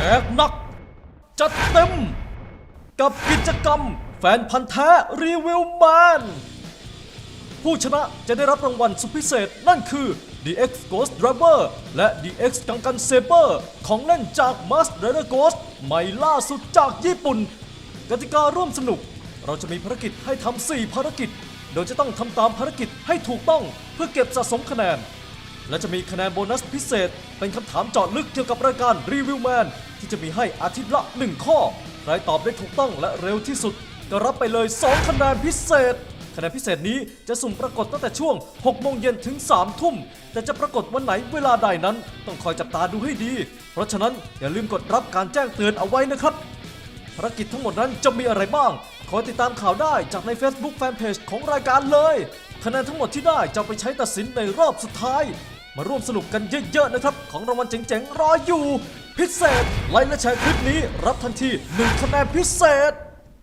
แจกหนัก จัดเต็ม กับกิจกรรมแฟนพันธ์แท้รีวิวแมนผู้ชนะจะได้รับรางวัลสุดพิเศษนั่นคือ DX Ghost Driver และ DX กังกันเซเบอร์ของเล่นจาก Mask Rider Ghost ใหม่ล่าสุดจากญี่ปุ่น กติการ่วมสนุก เราจะมีภารกิจให้ทำ 4 ภารกิจ โดยจะต้องทำตามภารกิจให้ถูกต้องเพื่อเก็บสะสมคะแนน และจะมีคะแนนโบนัสพิเศษ เป็นคำถามเจาะลึกเกี่ยวกับรายการรีวิวแมน ที่จะมีให้อาทิตย์ละ 1 ข้อ ใครตอบได้ถูกต้องและเร็วที่สุดก็รับไปเลย 2 คะแนนพิเศษ คะแนนพิเศษนี้จะสุ่มปรากฏตั้งแต่ช่วง 6 โมงเย็นถึง 3 ทุ่ม แต่จะปรากฏวันไหนเวลาใดนั้น ต้องคอยจับตาดูให้ดี เพราะฉะนั้นอย่าลืมกดรับการแจ้งเตือนเอาไว้นะครับภารกิจทั้งหมดนั้นจะมีอะไรบ้าง ขอติดตามข่าวได้จากใน Facebook Fanpage ของรายการเลย คะแนนทั้งหมดที่ได้จะเอาไปใช้ตัดสินในรอบสุดท้าย มาร่วมสนุกกันเยอะๆนะครับ ของรางวัลเจ๋งๆ รออยู่ พิเศษ ไลค์และแชร์คลิปนี้รับทันที1คะแนนพิเศษ